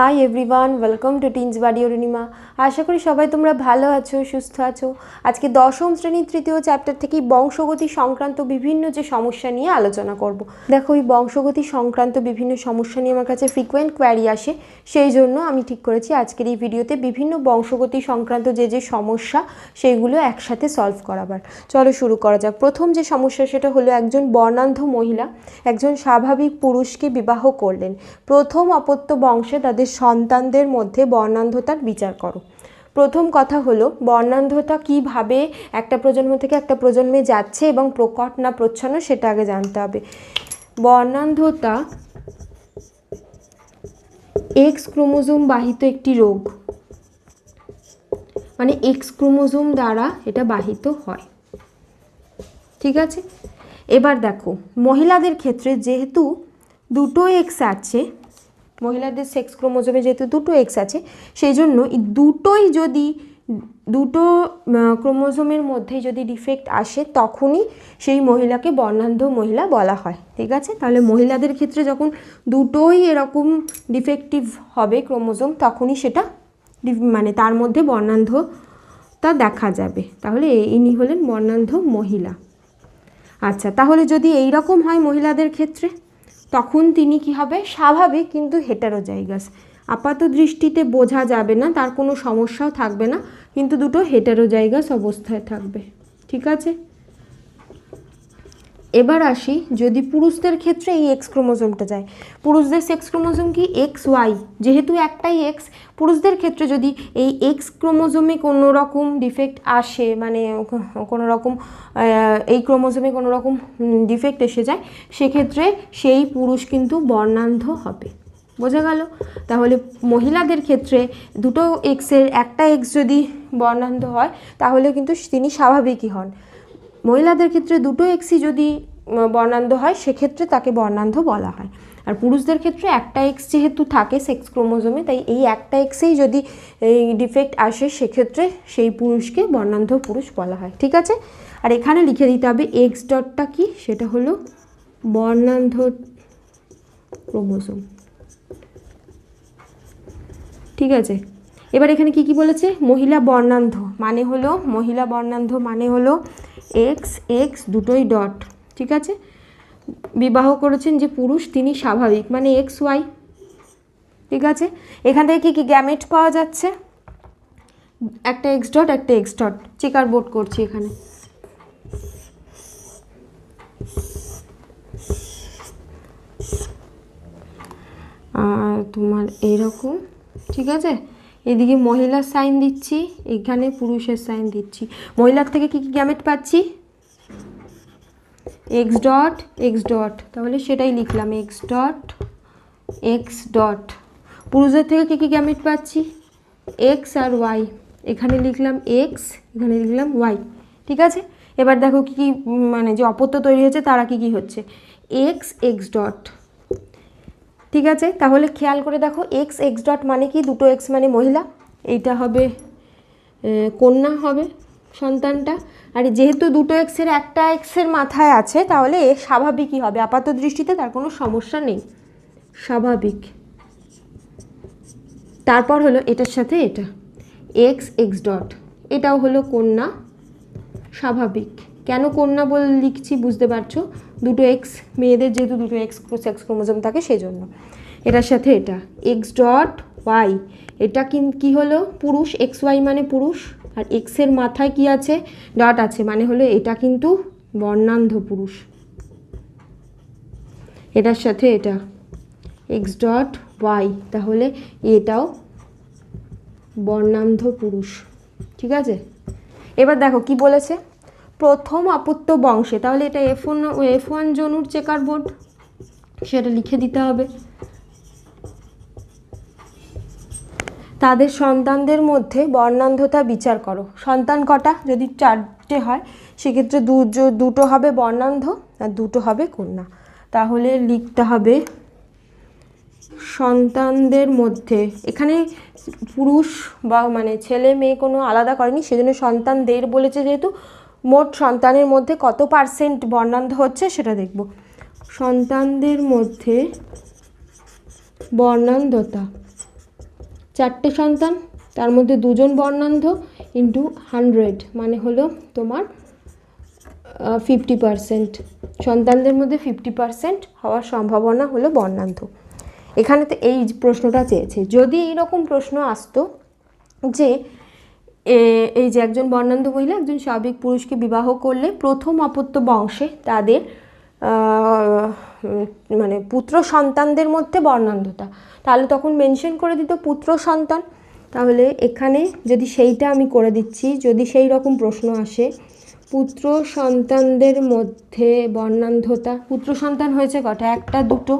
Hi everyone, welcome to Teens Vadio Runima. আশা করি সবাই তোমরা ভালো আছো, সুস্থ আছো। আজকে দশম শ্রেণির তৃতীয় চ্যাপ্টার থেকেই বংশগতি সংক্রান্ত বিভিন্ন যে সমস্যা নিয়ে আলোচনা করব। দেখো এই বংশগতি সংক্রান্ত বিভিন্ন সমস্যা নিয়ে আমার কাছে ফ্রিকোয়েন্ট কোয়ারি আসে। সেই জন্য আমি ঠিক করেছি আজকের এই ভিডিওতে বিভিন্ন বংশগতি সংক্রান্ত যে যে সমস্যা সেইগুলো একসাথে সলভ করাবার। চলো শুরু করা যাক। প্রথম যে সমস্যা, সেটা হলো একজন বর্ণান্ধ মহিলা একজন স্বাভাবিক পুরুষকে বিবাহ করলেন। প্রথম অপত্য বংশে তাদের সন্তানদের মধ্যে বর্ণান্ধতার বিচার করো। প্রথম কথা হলো, বর্ণান্ধতা কীভাবে একটা প্রজন্ম থেকে একটা প্রজন্মে যাচ্ছে এবং প্রকট না প্রচ্ছন্ন সেটা আগে জানতে হবে। বর্ণান্ধতা এক্স ক্রোমোজোম বাহিত একটি রোগ। মানে এক্স ক্রোমোজোম দ্বারা এটা বাহিত হয়। ঠিক আছে? এবার দেখো, মহিলাদের ক্ষেত্রে যেহেতু দুটো এক্স আছে মহিলাদের সেক্স ক্রোমোজোমে যেহেতু দুটো এক্স আছে, সেই জন্য দুটোই যদি, দুটো ক্রোমোজোমের মধ্যে যদি ডিফেক্ট আসে, তখনই সেই মহিলাকে বর্ণান্ধ মহিলা বলা হয়। ঠিক আছে? তাহলে মহিলাদের ক্ষেত্রে যখন দুটোই এরকম ডিফেক্টিভ হবে ক্রোমোজোম তখনই সেটা মানে তার মধ্যে বর্ণান্ধতা দেখা যাবে। তাহলে ইনি হলেন বর্ণান্ধ মহিলা। আচ্ছা তাহলে যদি এই রকম হয় মহিলাদের ক্ষেত্রে? তখন তিনি কি হবে? স্বাভাবিক কিন্তু হেটারোজাইগাস আপাত দৃষ্টিতে বোঝা যাবে না, তার কোনো সমস্যাও থাকবে না, কিন্তু দুটো হেটারো হেটারোজাইগাস অবস্থায় থাকবে। ঠিক আছে? এবার আসি, যদি পুরুষদের ক্ষেত্রে এই এক্স ক্রোমোজোমটা যায়। পুরুষদের সেক্স ক্রোমোজোম কি? এক্স ওয়াই যেহেতু একটাই এক্স পুরুষদের ক্ষেত্রে যদি এই এক্স ক্রোমোজোমে কোনো রকম ডিফেক্ট আসে মানে কোনো রকম এই ক্রোমোজোমে কোনো রকম ডিফেক্ট এসে যায়, সেক্ষেত্রে সেই পুরুষ কিন্তু বর্ণান্ধ হবে। বোঝা গেল? তাহলে মহিলাদের ক্ষেত্রে দুটো এক্সের একটা এক্স যদি বর্ণান্ধ হয়, তাহলে কিন্তু তিনি স্বাভাবিকই হন। মহিলাদের ক্ষেত্রে দুটো এক্সই যদি বর্ণান্ধ হয়, সেক্ষেত্রে তাকে বর্ণান্ধ বলা হয়। আর পুরুষদের ক্ষেত্রে একটা এক্স যেহেতু থাকে সেক্স ক্রোমোজোমে তাই এই একটা এক্সেই যদি এই ডিফেক্ট আসে, সেক্ষেত্রে সেই পুরুষকে বর্ণান্ধ পুরুষ বলা হয়। ঠিক আছে? আর এখানে লিখে দিতে হবে এক্স ডটটা কি? সেটা হলো বর্ণান্ধ ক্রোমোজোম ঠিক আছে? এবার এখানে কি কি বলেছে? মহিলা বর্ণান্ধ মানে হলো, মহিলা বর্ণান্ধ মানে হলো এক্স এক্স দুটোই ডট ঠিক আছে? বিবাহ করেছেন যে পুরুষ, তিনি স্বাভাবিক মানে এক্স ওয়াই ঠিক আছে? এখান থেকে কি কি গ্যামেট পাওয়া যাচ্ছে? একটা এক্স ডট একটা এক্স ডট চেকার বোর্ড করছি এখানে। আর তোমার এরকম, ঠিক আছে? এদিকে মহিলার সাইন দিচ্ছি, এখানে পুরুষের সাইন দিচ্ছি। মহিলার থেকে কি কি গ্যামেট পাচ্ছি? এক্স ডট এক্স ডট তাহলে সেটাই লিখলাম এক্স ডট এক্স ডট পুরুষের থেকে কী কী গ্যামেট পাচ্ছি? এক্স আর ওয়াই এখানে লিখলাম এক্স এখানে লিখলাম ওয়াই ঠিক আছে? এবার দেখো কি কি মানে যে অপত্য তৈরি হচ্ছে তারা কি কি হচ্ছে? এক্স এক্স ডট ঠিক আছে? তাহলে খেয়াল করে দেখো এক্স এক্স ডট মানে কি? দুটো এক্স মানে মহিলা। এইটা হবে কন্যা হবে সন্তানটা। আর যেহেতু দুটো এক্সের একটা এক্সের মাথায় আছে, তাহলে এ স্বাভাবিকই হবে। আপাত দৃষ্টিতে তার কোনো সমস্যা নেই। স্বাভাবিক। তারপর হলো এটার সাথে এটা। এক্স এক্স ডট এটাও হলো কন্যা। স্বাভাবিক। কেন কন্যা বলে লিখছি বুঝতে পারছ? দুটো এক্স মেয়েদের যেহেতু দুটো এক্স সেক্স ক্রোমোজোম থাকে সেই জন্য এটার সাথে এটা। এক্স ডট ওয়াই এটা কি কী হলো? পুরুষ এক্স ওয়াই মানে পুরুষ, আর এক্সের মাথায় কি আছে? ডট আছে মানে হলো এটা কিন্তু বর্ণান্ধ পুরুষ। এটার সাথে এটা। এক্স ডট ওয়াই তাহলে এটাও বর্ণান্ধ পুরুষ। ঠিক আছে? এবার দেখো কি বলেছে? প্রথম অপত্য বংশে, তাহলে এটা এফ ওয়ান এফ ওয়ান জনুর চেকার বোর্ড সেটা লিখে দিতে হবে। তাদের সন্তানদের মধ্যে বর্ণান্ধতা বিচার করো। সন্তান কটা? যদি চারটে হয়, সেক্ষেত্রে দু- দুটো হবে বর্ণান্ধ আর দুটো হবে কন্যা। তাহলে লিখতে হবে, সন্তানদের মধ্যে, এখানে পুরুষ বা মানে ছেলে মেয়ে কোনো আলাদা করেনি, সেজন্য সন্তানদের বলেছে যেহেতু মোট সন্তানের মধ্যে কত পার্সেন্ট বর্ণান্ধ হচ্ছে সেটা দেখব। সন্তানদের মধ্যে বর্ণান্ধতা। চারটে সন্তান, তার মধ্যে দুজন বর্ণান্ধ ইন্টু হান্ড্রেড মানে হলো তোমার ফিফটি পারসেন্ট সন্তানদের মধ্যে ফিফটি পারসেন্ট হওয়ার সম্ভাবনা হলো বর্ণান্ধ। এখানে তো এই প্রশ্নটা চেয়েছে। যদি এইরকম প্রশ্ন আসতো যে এই যে একজন বর্ণান্ধ মহিলা, একজন স্বাভাবিক পুরুষকে বিবাহ করলে প্রথম অপত্য বংশে তাদের মানে পুত্র সন্তানদের মধ্যে বর্ণান্ধতা। তাহলে তখন মেনশন করে দিত পুত্র সন্তান। তাহলে এখানে যদি সেইটা আমি করে দিচ্ছি, যদি সেই রকম প্রশ্ন আসে, পুত্র সন্তানদের মধ্যে বর্ণান্ধতা, পুত্র সন্তান হয়েছে কটা? একটা, দুটো।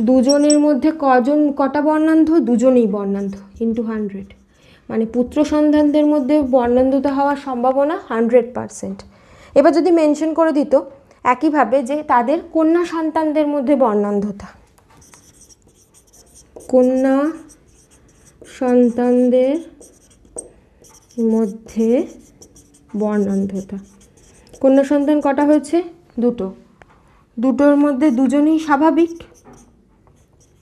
দুজনের মধ্যে কজন, কটা বর্ণান্ধ? দুজনেই বর্ণান্ধ ইন্টু হান্ড্রেড মানে পুত্র সন্তানদের মধ্যে বর্ণান্ধতা হওয়ার সম্ভাবনা হান্ড্রেড পারসেন্ট এবার যদি মেনশন করে দিত, একইভাবে যে তাদের কন্যা সন্তানদের মধ্যে বর্ণান্ধতা। কন্যা সন্তানদের মধ্যে বর্ণান্ধতা। কন্যা সন্তান কটা হয়েছে? দুটো। দুটোর মধ্যে দুজনেই স্বাভাবিক।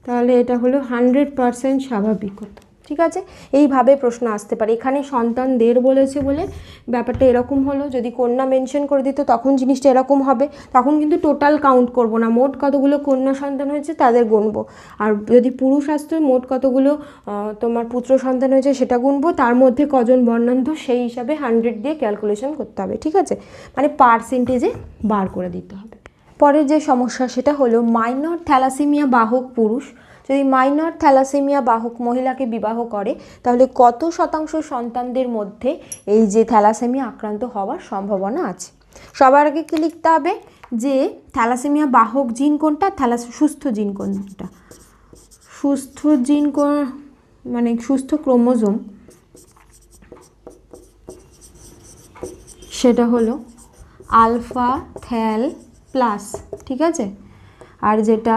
তাহলে এটা হলো হান্ড্রেড পারসেন্ট স্বাভাবিকতা। ঠিক আছে? এইভাবে প্রশ্ন আসতে পারে। এখানে সন্তানদের বলেছে বলে ব্যাপারটা এরকম হলো। যদি কন্যা মেনশন করে দিত তখন জিনিসটা এরকম হবে। তখন কিন্তু টোটাল কাউন্ট করব না। মোট কতগুলো কন্যা সন্তান হয়েছে তাদের গুনবো। আর যদি পুরুষ আসতো, মোট কতগুলো তোমার পুত্র সন্তান হয়েছে সেটা গুনবো। তার মধ্যে কজন বর্ণান্ধ সেই হিসাবে হান্ড্রেড দিয়ে ক্যালকুলেশন করতে হবে। ঠিক আছে? মানে পার্সেন্টেজে বার করে দিতে হবে। পরের যে সমস্যা সেটা হলো মাইনর থ্যালাসেমিয়া বাহক পুরুষ যদি মাইনর থ্যালাসেমিয়া বাহক মহিলাকে বিবাহ করে, তাহলে কত শতাংশ সন্তানদের মধ্যে এই যে থ্যালাসেমিয়া আক্রান্ত হওয়ার সম্ভাবনা আছে? সবার আগে কি লিখতে হবে? যে থ্যালাসেমিয়া বাহক জিন কোনটা? থ্যালাস, সুস্থ জিন কোনটা? সুস্থ জিন কোন মানে সুস্থ ক্রোমোজোম সেটা হলো আলফা থ্যাল প্লাস, ঠিক আছে? আর যেটা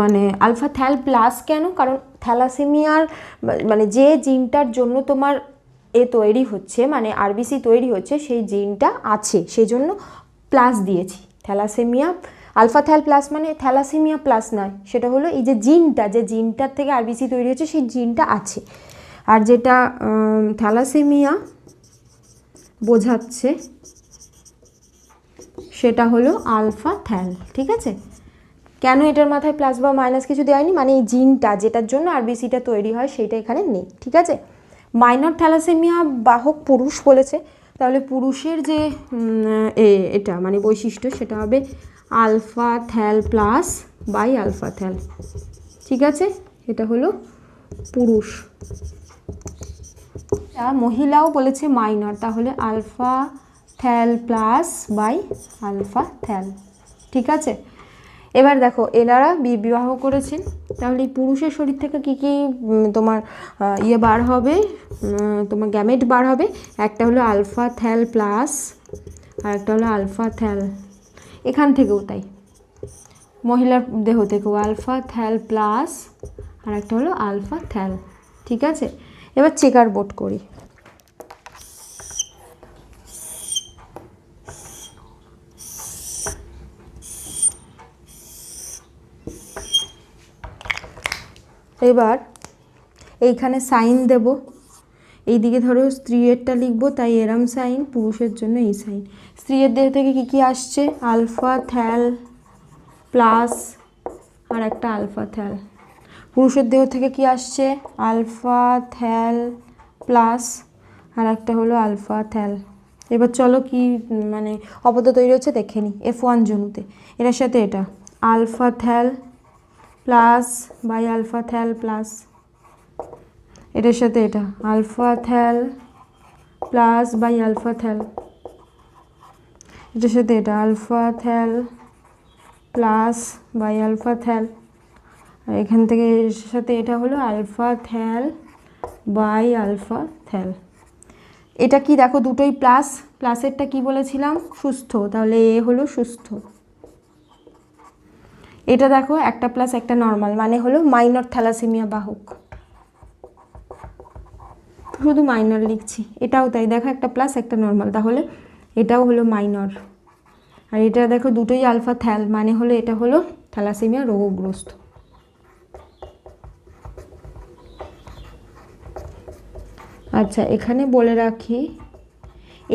মানে আলফা থ্যাল প্লাস কেন? কারণ থ্যালাসেমিয়ার মানে যে জিনটার জন্য তোমার এ তৈরি হচ্ছে মানে আরবিসি তৈরি হচ্ছে, সেই জিনটা আছে সেই জন্য প্লাস দিয়েছি। থ্যালাসেমিয়া আলফা থ্যাল প্লাস মানে থ্যালাসেমিয়া প্লাস নয়, সেটা হলো এই যে জিনটা, যে জিনটার থেকে আরবিসি তৈরি হচ্ছে, সেই জিনটা আছে। আর যেটা থ্যালাসেমিয়া বোঝাচ্ছে, সেটা হলো আলফা থ্যাল ঠিক আছে? কেন এটার মাথায় প্লাস বা মাইনাস কিছু দেওয়া হয়নি? মানে এই জিনটা যেটার জন্য আরবিসিটা তৈরি হয় সেটা এখানে নেই, ঠিক আছে? মাইনর থ্যালাসেমিয়া বাহক পুরুষ বলেছে। তাহলে পুরুষের যে এটা মানে বৈশিষ্ট্য সেটা হবে alpha thal plus by alpha thal ঠিক আছে? এটা হলো পুরুষ। মহিলাও বলেছে মাইনর তাহলে alpha thal plus by alpha thal ঠিক আছে? এবার দেখো, এনারা বিবাহ করেছেন। তাহলে এই পুরুষের শরীর থেকে কি কি তোমার ইয়ে বার হবে? তোমার গ্যামেট বার হবে? একটা হলো আলফা থ্যাল প্লাস আর একটা হলো আলফা থ্যাল এখান থেকেও তাই। মহিলার দেহ থেকেও আলফা থ্যাল প্লাস আর একটা হলো আলফা থ্যাল ঠিক আছে? এবার চেকার বোর্ড করি। এবার এইখানে সাইন দেব। এই দিকে ধরো স্ত্রীয়েরটা লিখব, তাই এরম সাইন, পুরুষের জন্য এই সাইন। স্ত্রীয়ের দেহ থেকে কি কি আসছে? আলফা, থ্যাল, প্লাস, আর একটা আলফা, থ্যাল। পুরুষের দেহ থেকে কি আসছে? আলফা, থ্যাল, প্লাস, আর একটা হলো আলফা, থ্যাল। এবার চলো কি মানে অপদ তৈরি হচ্ছে, দেখে নিই এফ ওয়ান জনুতে। এটার সাথে এটা। Alpha, thal plus by alpha thal plus. এটার সাথে এটা, alpha thal plus by alpha thal. এটার সাথে এটা, alpha thal plus by alpha thal. এখান থেকে এর সাথে এটা হলো alpha thal by alpha thal. এটা কি দেখো দুটোই প্লাস, প্লাসেরটা কি বলেছিলাম? সুস্থ, তাহলে এ হলো সুস্থ। এটা দেখো, একটা প্লাস একটা নর্মাল মানে হলো মাইনর থ্যালাসেমিয়া বাহক। শুধু মাইনর লিখছি, এটাও তাই। দেখো, একটা প্লাস একটা নর্মাল তাহলে এটাও হলো মাইনর আর এটা দেখো, দুটোই আলফা থ্যাল মানে হলো এটা হলো থ্যালাসেমিয়া রোগগ্রস্ত। আচ্ছা এখানে বলে রাখি,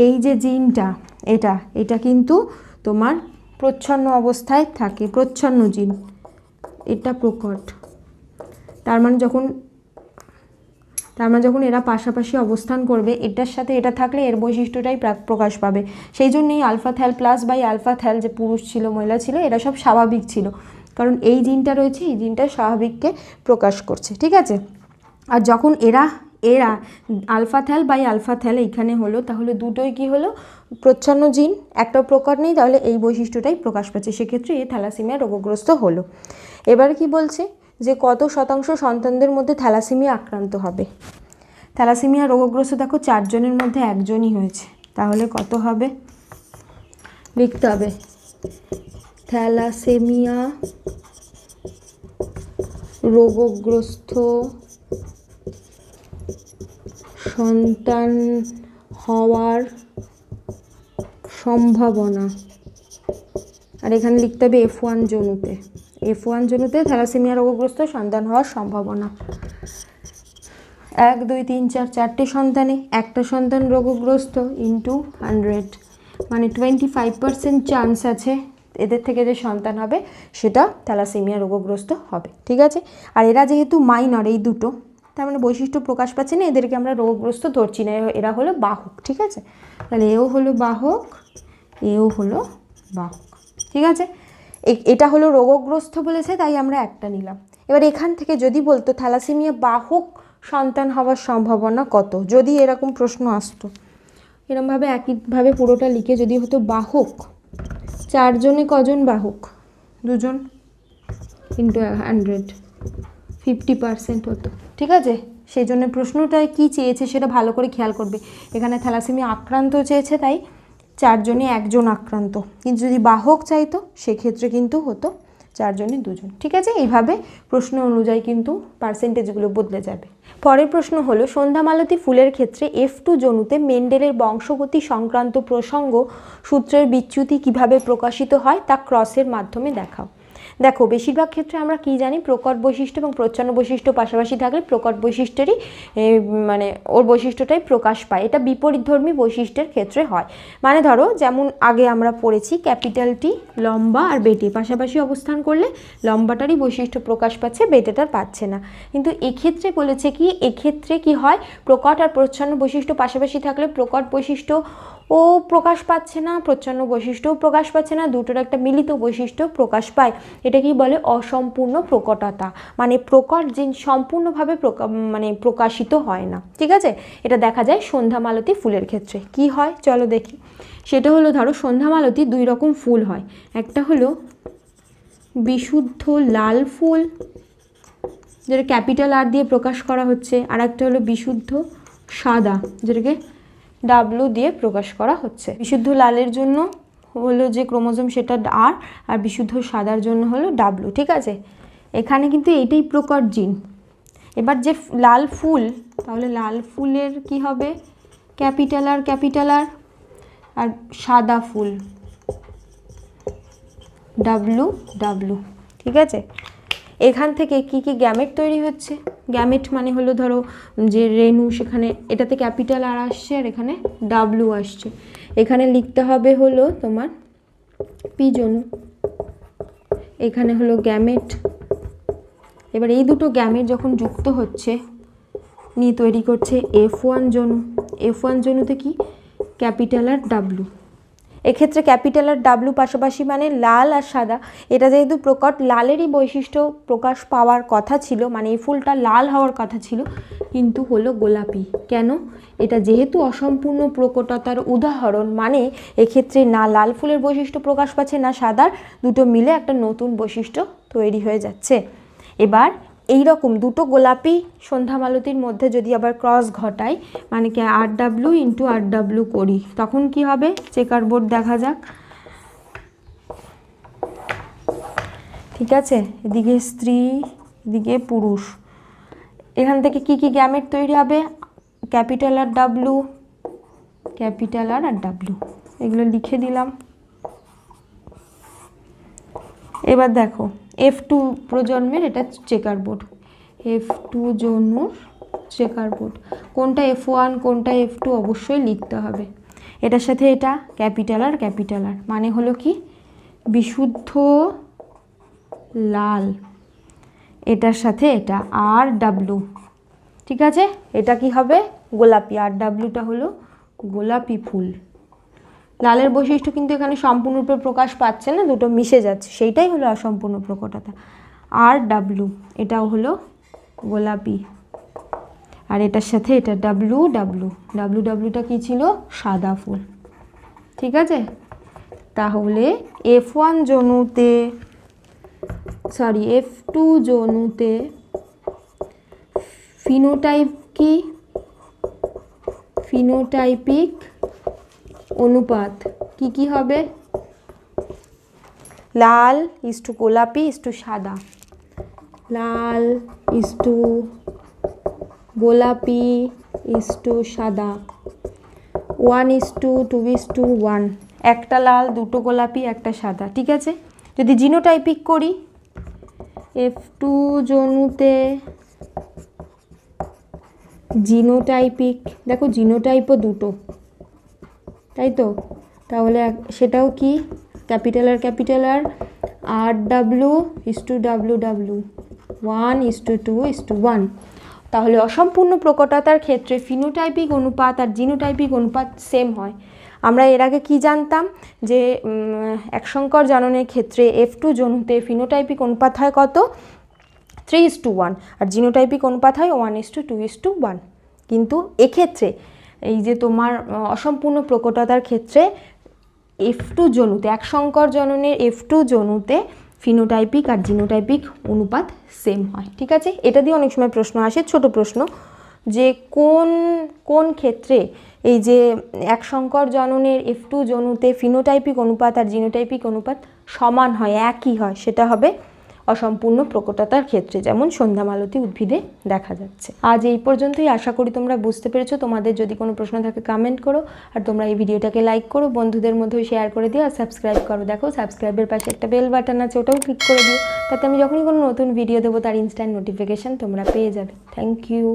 এই যে জিনটা এটা এটা কিন্তু তোমার প্রচ্ছন্ন অবস্থায় থাকে, প্রচ্ছন্ন জিন এটা প্রকট। তার মানে যখন, তার মানে যখন এরা পাশাপাশি অবস্থান করবে, এটার সাথে এটা থাকলে এর বৈশিষ্ট্যটাই প্রা- প্রকাশ পাবে। সেই জন্যই alpha thal plus by alpha thal যে পুরুষ ছিল, মহিলা ছিল, এরা সব স্বাভাবিক ছিল। কারণ এই জিনটা রয়েছে, এই জিনটা স্বাভাবিককে প্রকাশ করছে, ঠিক আছে? আর যখন এরা এরা alpha thal by alpha thal এইখানে হলো, তাহলে দুটোই কি হলো? প্রচ্ছন্ন জিন, একটা প্রকার নেই, তাহলে এই বৈশিষ্ট্যটাই প্রকাশ পাচ্ছে সেক্ষেত্রে এ থ্যালাসিমিয়া রোগগ্রস্ত হলো। এবার কি বলছে? যে কত শতাংশ সন্তানদের মধ্যে থ্যালাসিমিয়া আক্রান্ত হবে? থ্যালাসিমিয়া রোগগ্রস্ত, দেখো, চারজনের মধ্যে একজনই হয়েছে। তাহলে কত হবে? লিখতে হবে। থ্যালাসেমিয়া রোগগ্রস্ত সন্তান হওয়ার সম্ভাবনা। আর এখানে লিখতে হবে এফ ওয়ান জনুতে। এফ ওয়ান জনুতে থ্যালাসেমিয়া রোগগ্রস্ত সন্তান হওয়ার সম্ভাবনা। এক, দুই, তিন, চার, চারটে সন্তানে একটা সন্তান রোগগ্রস্ত ইন্টু হান্ড্রেড মানে টোয়েন্টি ফাইভ পার্সেন্ট চান্স আছে এদের থেকে যে সন্তান হবে, সেটা থ্যালাসেমিয়া রোগগ্রস্ত হবে। ঠিক আছে? আর এরা যেহেতু মাইনর এই দুটো তার মানে বৈশিষ্ট্য প্রকাশ পাচ্ছে না, এদেরকে আমরা রোগগ্রস্ত ধরছি না, এরা হলো বাহক, ঠিক আছে? তাহলে এও হলো বাহক, এও হলো বাহক, ঠিক আছে? এটা হলো রোগগ্রস্ত বলেছে, তাই আমরা একটা নিলাম। এবার এখান থেকে যদি বলতো, থ্যালাসেমিয়া বাহক সন্তান হওয়ার সম্ভাবনা কত? যদি এরকম প্রশ্ন আসতো। এরমভাবে একইভাবে পুরোটা লিখে যদি হতো বাহক, চারজনে কজন বাহক? দুজন ইন্টু হান্ড্রেড ফিফটি পার্সেন্ট হতো। ঠিক আছে? সেই জন্য প্রশ্নটায় কী চেয়েছে সেটা ভালো করে খেয়াল করবে। এখানে থ্যালাসেমিয়া আক্রান্ত চেয়েছে, তাই চারজনে একজন আক্রান্ত। কিন্তু যদি বাহক চাইতো, সেক্ষেত্রে কিন্তু হতো চারজনে দুজন। ঠিক আছে? এইভাবে প্রশ্ন অনুযায়ী কিন্তু পার্সেন্টেজগুলো বদলে যাবে। পরের প্রশ্ন হলো সন্ধ্যামালতী ফুলের ক্ষেত্রে এফ টু জনুতে মেন্ডেলের বংশগতি সংক্রান্ত প্রসঙ্গ সূত্রের বিচ্যুতি কীভাবে প্রকাশিত হয় তা ক্রসের মাধ্যমে দেখাও। দেখো, বেশিরভাগ ক্ষেত্রে আমরা কি জানি, প্রকট বৈশিষ্ট্য এবং প্রচ্ছন্ন বৈশিষ্ট্য পাশাপাশি থাকলে প্রকট বৈশিষ্ট্যেরই মানে ওর বৈশিষ্ট্যটাই প্রকাশ পায়। এটা বিপরীতধর্মী বৈশিষ্ট্যের ক্ষেত্রে হয়। মানে ধরো, যেমন আগে আমরা পড়েছি ক্যাপিটালটি লম্বা আর বেটে। পাশাপাশি অবস্থান করলে লম্বাটারই বৈশিষ্ট্য প্রকাশ পাচ্ছে বেটেটার পাচ্ছে না। কিন্তু এক্ষেত্রে বলেছে কি, এক্ষেত্রে কি হয়, প্রকট আর প্রচ্ছন্ন বৈশিষ্ট্য পাশাপাশি থাকলে প্রকট বৈশিষ্ট্য ও প্রকাশ পাচ্ছে না, প্রচ্ছন্ন বৈশিষ্ট্যও প্রকাশ পাচ্ছে না, দুটোর একটা মিলিত বৈশিষ্ট্য প্রকাশ পায়। এটা কি বলে? অসম্পূর্ণ প্রকটতা। মানে প্রকট জিন সম্পূর্ণভাবে মানে প্রকাশিত হয় না। ঠিক আছে? এটা দেখা যায় সন্ধ্যামালতী ফুলের ক্ষেত্রে। কি হয়? চলো দেখি। সেটা হলো ধরো সন্ধ্যামালতী দুই রকম ফুল হয়। একটা হলো বিশুদ্ধ লাল ফুল, যেটা ক্যাপিটাল আর দিয়ে প্রকাশ করা হচ্ছে। আর একটা হলো বিশুদ্ধ সাদা, যেটাকে ডাব্লু দিয়ে প্রকাশ করা হচ্ছে। বিশুদ্ধ লালের জন্য হলো যে ক্রোমোজোম সেটা আর আর বিশুদ্ধ সাদার জন্য হলো ডাব্লু ঠিক আছে? এখানে কিন্তু এইটাই প্রকট জিন। এবার যে লাল ফুল, তাহলে লাল ফুলের কি হবে? ক্যাপিটাল আর ক্যাপিটাল আর আর সাদা ফুল। ডাব্লু ডাব্লু ঠিক আছে? এখান থেকে কি কি গ্যামেট তৈরি হচ্ছে? গ্যামেট মানে হলো ধরো যে রেণু সেখানে, এটাতে ক্যাপিটাল আর আসছে আর এখানে ডাব্লু আসছে। এখানে লিখতে হবে হলো তোমার পিজনু। এখানে হলো গ্যামেট এবার এই দুটো গ্যামেট যখন যুক্ত হচ্ছে, নিয়ে তৈরি করছে এফ ওয়ান জনু। এফ ওয়ান জনুতে কি? ক্যাপিটাল আর ডাব্লু এক্ষেত্রে ক্যাপিটাল আর ডাব্লু পাশাপাশি মানে লাল আর সাদা। এটা যেহেতু প্রকট, লালেরই বৈশিষ্ট্য প্রকাশ পাওয়ার কথা ছিল মানে এই ফুলটা লাল হওয়ার কথা ছিল, কিন্তু হলো গোলাপি। কেন? এটা যেহেতু অসম্পূর্ণ প্রকটতার উদাহরণ মানে এক্ষেত্রে না লাল ফুলের বৈশিষ্ট্য প্রকাশ পাচ্ছে, না সাদার, দুটো মিলে একটা নতুন বৈশিষ্ট্য তৈরি হয়ে যাচ্ছে। এবার এই রকম দুটো গোলাপি সন্ধ্যামালতির মধ্যে যদি আবার ক্রস ঘটাই মানে কি R W into R W করি, তখন কি হবে? চেকার বোর্ড দেখা যাক। ঠিক আছে? এদিকে স্ত্রী, এদিকে পুরুষ। এখান থেকে কি কি গ্যামেট তৈরি হবে? Capital R W capital R R W এগুলো লিখে দিলাম। এবার দেখো এফ টু প্রজন্মের এটা চেকার বোর্ড এফ টু জন্মর চেকার বোর্ড কোনটা এফ ওয়ান কোনটা এফ টু অবশ্যই লিখতে হবে। এটার সাথে এটা ক্যাপিটাল আর ক্যাপিটাল আর। মানে হলো কি? বিশুদ্ধ লাল। এটার সাথে এটা আর ডাব্লু ঠিক আছে? এটা কি হবে? গোলাপি। আর ডাব্লুটা হলো গোলাপি ফুল। লালের বৈশিষ্ট্য কিন্তু এখানে সম্পূর্ণরূপে প্রকাশ পাচ্ছে না, দুটো মিশে যাচ্ছে। সেইটাই হলো অসম্পূর্ণ প্রকটতা। আর ডাব্লু এটাও হলো গোলাপি। আর এটার সাথে এটা ডাব্লু ডাব্লু ডাব্লু ডাব্লুটা কী ছিল? সাদা ফুল। ঠিক আছে? তাহলে এফ ওয়ান জনুতে সরি এফ টু জনুতে ফিনোটাইপ কি? ফিনোটাইপিক অনুপাত। কি কি হবে? লাল ইস টু গোলাপি ইস টু সাদা। লাল ইস টু গোলাপি ইস টু সাদা। One is to two is to one একটা লাল, দুটো গোলাপি, একটা সাদা, ঠিক আছে? যদি জিনোটাইপিক করি এফ টু জনুতে জিনোটাইপিক দেখো জিনোটাইপও দুটো। তাই তো? তাহলে সেটাও কি? Capital R capital R R W is to W W one is to two is to one তাহলে অসম্পূর্ণ প্রকটতার ক্ষেত্রে ফিনোটাইপিক অনুপাত আর জিনোটাইপিক অনুপাত সেম হয়। আমরা এর আগে কি জানতাম? যে উম, এক জাননের ক্ষেত্রে এফ টু জনুতে ফিনোটাইপিক অনুপাত হয় কত? থ্রি ইস টু ওয়ান আর জিনোটাইপিক অনুপাত হয় one is to two is to one কিন্তু এক্ষেত্রে এই যে তোমার অসম্পূর্ণ প্রকটতার ক্ষেত্রে এফ টু জনুতে, এক সংকর জননের এফ টু জনুতে ফিনোটাইপিক আর জিনোটাইপিক অনুপাত সেম হয়, ঠিক আছে? এটা দিয়ে অনেক সময় প্রশ্ন আসে, ছোট প্রশ্ন, যে কোন কোন ক্ষেত্রে এই যে এক সংকর জননের এফ টু জনুতে ফিনোটাইপিক অনুপাত আর জিনোটাইপিক অনুপাত সমান হয়, একই হয়, সেটা হবে অসম্পূর্ণ প্রকটতার ক্ষেত্রে, যেমন সন্ধ্যামালতী উদ্ভিদে দেখা যাচ্ছে। আজ এই পর্যন্তই। আশা করি তোমরা বুঝতে পেরেছ। তোমাদের যদি কোনো প্রশ্ন থাকে কমেন্ট করো। আর তোমরা এই ভিডিওটাকে লাইক করো। বন্ধুদের মধ্যেও শেয়ার করে দিও। আর সাবস্ক্রাইব করো। দেখো সাবস্ক্রাইবের পাশে একটা বেল বাটন আছে, ওটাও ক্লিক করে দিও। তাতে আমি যখনই কোনো নতুন ভিডিও দেবো, তার ইনস্ট্যান্ট নোটিফিকেশান তোমরা পেয়ে যাবে। Thank you